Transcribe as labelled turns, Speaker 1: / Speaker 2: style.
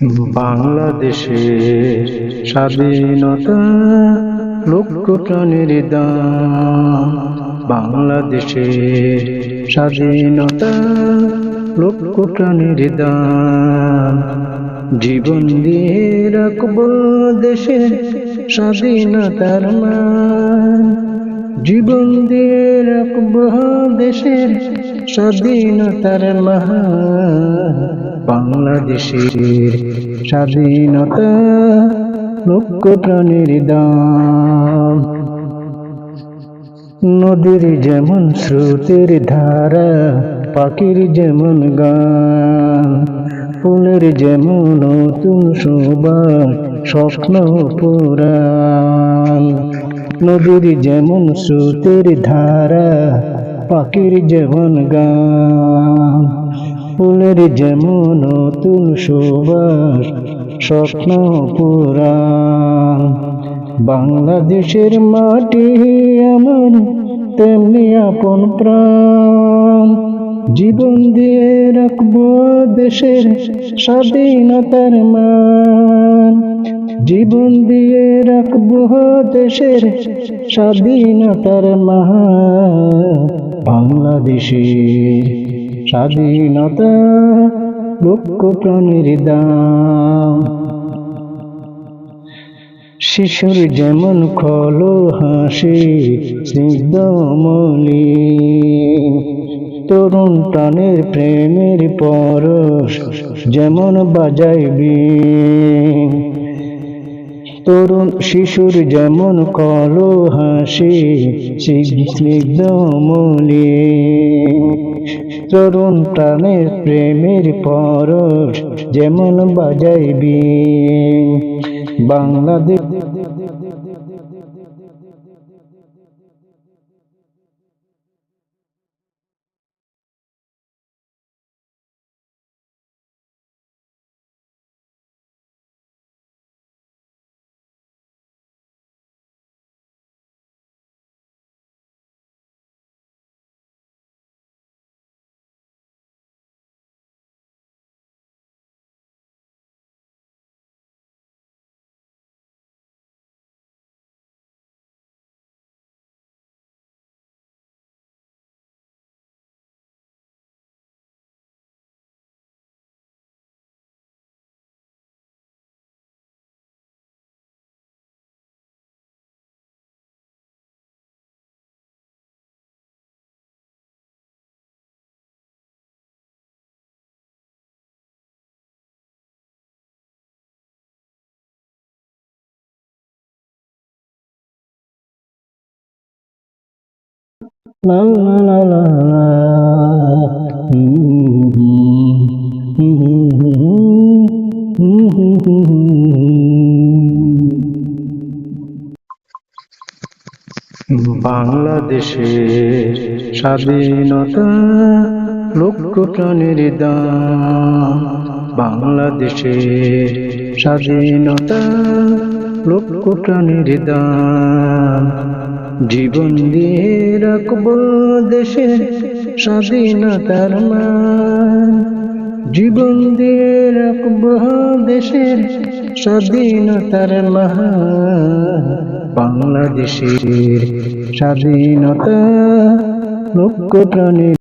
Speaker 1: বাংলাদেশের স্বাধীনতা লক্ষ প্রাণের দাম বাংলাদেশের স্বাধীনতা লক্ষ প্রাণের জীবন দিয়ে রাখব দেশের স্বাধীনতার মান। জীবন দিয়ে রাখব দেশের স্বাধীনতার মহান বাংলাদেশের স্বাধীনতা লক্ষ প্রাণীর দাম। নদীর যেমন স্রোতের ধারা, পাখির যেমন গান, ফুলের যেমন নতুন শোভার স্বপ্ন পুরাণ। নদীর যেমন স্রোতের ধারা, পাখির যেমন গান ফুলের যেমন তুল সুবাস স্বপ্ন পুরাণ। বাংলাদেশের মাটি আমার তেমনি আপন প্রাণ। জীবন দিয়ে রাখব দেশের স্বাধীনতার মান। জীবন দিয়ে রাখব দেশের স্বাধীনতার মান। বাংলাদেশের স্বাধীনতা লক্ষ প্রাণীর দাম। শিশুর যেমন খলো হাসি স্নিগ্ধমলি তরুণ প্রাণের প্রেমের পরশ যেমন বাজাইবি তরুণ শিশুর যেমন কলো হাসি স্নিগ্ধমলি তরুণ প্রাণের প্রেমের পর যেমন বাজাইবি। বাংলাদেশ বাংলাদেশের স্বাধীনতা লক্ষ প্রাণীর বাংলাদেশের স্বাধীনতা লক্ষ প্রাণীর জীবন দিয়ে রাখব দেশের স্বাধীনতার মান। জীবন দিয়ে রাখব দেশের স্বাধীনতার মহান বাংলাদেশের স্বাধীনতা লক্ষ প্রাণী